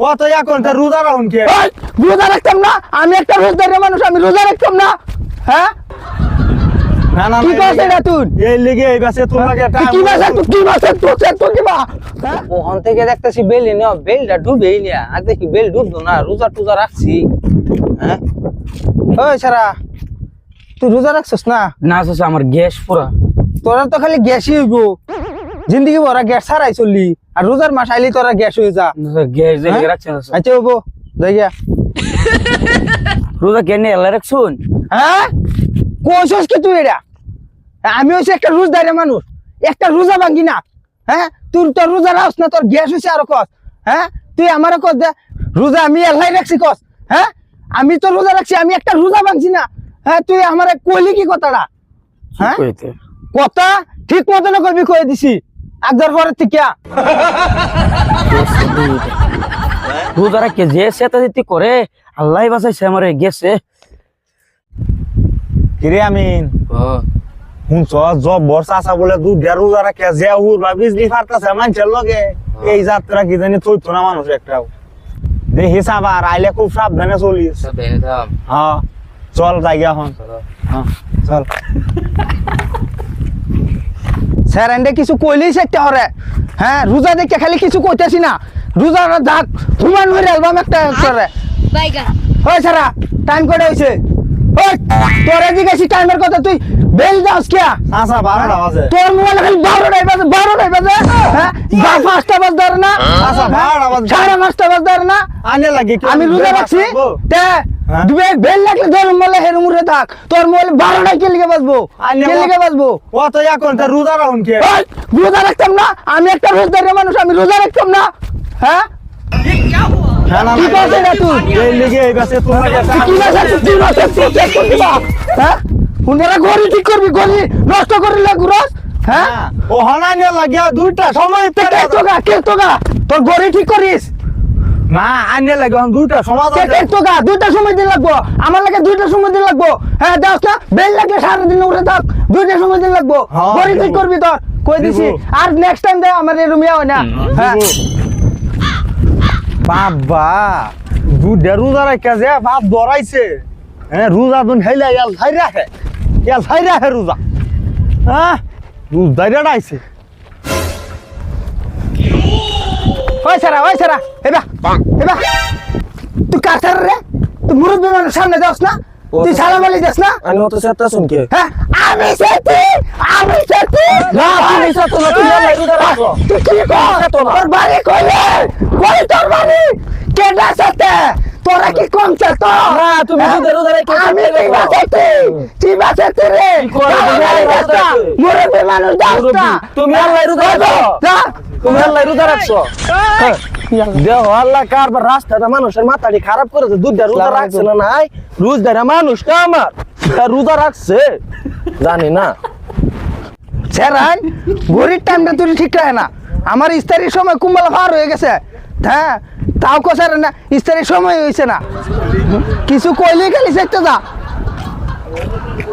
ও তো এখন তো রোজা রাখুন কে? রোজা রাখতাম না আমি একটা রোজদারি মানুষ আমি রোজা রাখতাম না। হ্যাঁ? না না কি করছে এটা তুই? এই লিগে এই বাসে তোমাকে কি মাসে তুই কি মাসে তুই তুই কি মা হ্যাঁ? ওখান থেকে দেখতেছি বেলি না বেলটা ডুবেই না আর দেখি বেল ডুবতো না রোজা টুজা রাখছি। হ্যাঁ? ওই সারা তুই রোজা রাখছিস না? না আমার গ্যাস পুরা। তোরা তো খালি গ্যাসই হইব। জিন্দগি ভরা গ্যাস ছাড়াই চললি। আর রোজার মাস আইলি তোরা গ্যাস হয়ে যা। গ্যাস হ্যাঁ? আচ্ছা হব। যাই গিয়া রোজা কেন এলা রাখছুন? হ্যাঁ? কোশস কি তুই এটা? আমি হচ্ছে একটা রোজদারে মানুষ। একটা রোজা ভাঙ্গি না। হ্যাঁ? তুই তোর রোজা রাখস না তোর গ্যাস হয়েছে আরও কস। হ্যাঁ? তুই আমার কস দে রোজা আমি এল্লাই রাখছি কস। হ্যাঁ? আমি তো রোজা রাখছি আমি একটা রোজা ভাঙছি না। হ্যাঁ? তুই আমার কইলি কি কথাটা? হ্যাঁ? কইতে? কথা ঠিক মতন করবি কয়ে দিছি। একদার পরের থেকে রোজা রাখে যে সেটা দিতে করে আল্লাহ বাঁচাইছে আমার গেছে কিরে আমিন হুন চ জব বর্ষা আসা বলে দু দেড় রোজা রাখে যে হুর বা বিজলি ফাটতাছে মানুষের লগে এই যাত্রা কি জানি থইতো না মানুষ একটাও দে হিসাব আর আইলে খুব সাবধানে চলিস হ্যাঁ চল যাই এখন হ্যাঁ চল স্যার এন্ডে কিছু কইলেই সেটা হরে। হ্যাঁ রোজা দেখে খালি কিছু কইতেছি না। রোজা যাক হুমান হয়ে অ্যালবাম একটা করে ওই সারা টাইম করে হইছে ওই তোর জিজ্ঞাসি টাইমের কথা তুই বেল দাস কে আচ্ছা বারোটা বাজে। তোর মোবাইল খালি বারোটাই বাজে বারোটাই বাজে। হ্যাঁ বা পাঁচটা বাজ ধরে না? আচ্ছা বারোটা বাজে। সাড়ে পাঁচটা বাজ ধরে না? আনে লাগে আমি রোজা রাখছি তে? দুবে বেল লাগলে ধর মোবাইলে হের মুরে থাক। তোর মোবাইল বারোটায় কে লিখে বাজবো কে লিখে বাজবো ও এখন তো রোজা রাখুন কে? রোজা রাখতাম না। আমি একটা রোজদারি মানুষ আমি রোজা রাখতাম না। হ্যাঁ? না কি করছে এটা তুই? এই লিগে এই বাসে তোমাকে কি মাসে তুই কি চেক করবি বা? হ্যাঁ? উনারা গড়ি ঠিক করবি গড়ি নষ্ট করিলে গুরস হ্যাঁ? ও হনানে লাগিয়া দুইটা সময় কে কে তোগা কে তোগা? তোর গড়ি ঠিক করিস? লাগে এখন দুইটা সময় দিন লাগবো। আমার লাগে দুইটা সময় দিন লাগবো। হ্যাঁ দাস না বেল লাগলে সারা দিন উঠে থাক। দুইটা সময় দিন লাগবো। গড়ি ঠিক করবি তোর কই দিছি। আর নেক্সট টাইম দে আমার হয় না। হ্যাঁ। বাবা রোজা রাখা যে বাপ দরাইছে হ্যাঁ রোজা দুন হেলে ইয়াল ছাই রাখে ইয়াল ছাই রাখে রোজা। হ্যাঁ রোজা রাইছে ওই সারা ওই সারা। এবা এবা তুই কার সারা রে? তুই মুরব্বী মানুষ সামনে যাস না। তুই সালাম আলি যাস না? আমি অত সেটা শুনকে হ্যাঁ আমি সেটি আমি সেটি না, আমি সেটি না, তুই না তুই রাখো। তুই কি কর? তোর বাড়ি কইলে কই তোর বাড়ি? কেডা সাথে তোরা কি কম না, তুমি রোজা রোজা আমি কি কি রে রোজা মানুষ রোজা রোজা রাখছো? হ্যাঁ। দেহ আল্লাহ কারবার রাস্তাটা মানুষের মাথাটি খারাপ করেছে। দুধটা রোজা রাখছে না নাই? রোজদারা মানুষ না আমার? তা রোজা রাখছে। জানি না। ঘড়ির টাইমটা তুই ঠিক রাখে না। আমার ইস্তারির সময় কুম্বালা পার হয়ে গেছে। হ্যাঁ তাও কোসার না ইস্তারির সময় হয়েছে না। কিছু কইলেই খালি সেটা যা।